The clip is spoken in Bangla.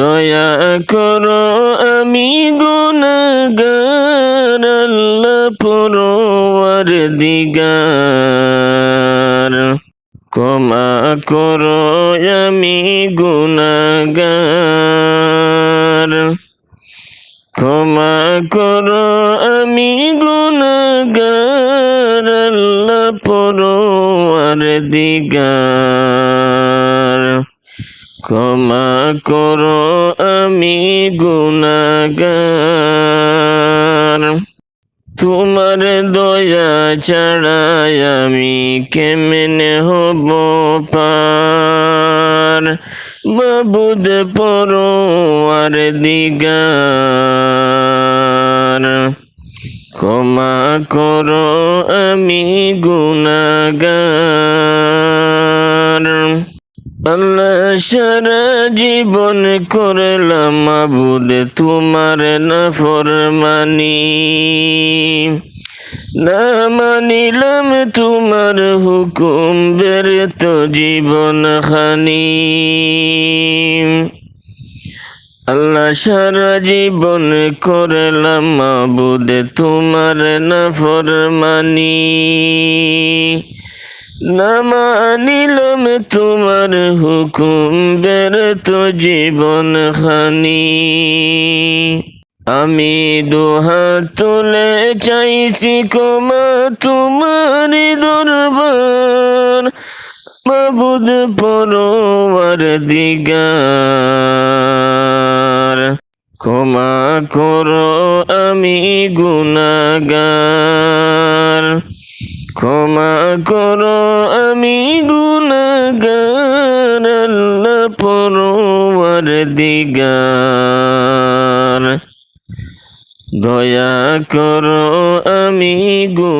দয়া করো আমি গুণগার আল্লাহ পরোয়ার দিগার। ক্ষমা করো আমি গুণগার ক্ষমা করো আমি গুণগার আল্লাহ দিগার। ক্ষমা করো আমি গুণাগার তোমার দয়া ছাড়াই আমি কেমনে হব পার? বাবুদ পরোয়ার দিগার। ক্ষমা করো আমি গুণাগার সারা জীবন করলাম মাবুদ তোমার না ফরমানি। না মানিলাম তোমার হুকুম বেরে তো জীবন খানি আল্লাহ সারা জীবন করলাম মাবুদ তোমার না ফরমানি। না তোমার হুকুম বের তো জীবন খানি আমি দুহাত তুলে চাইছি কমা তোমার দরবার। মাবুদ পরোয়ার দিগার। ক্ষমা করো আমি গুনাগার। ক্ষমা করো আমি গুনাগার আল্লাহ পরোয়ার দিগার। দয়া করো আমি গুনাগার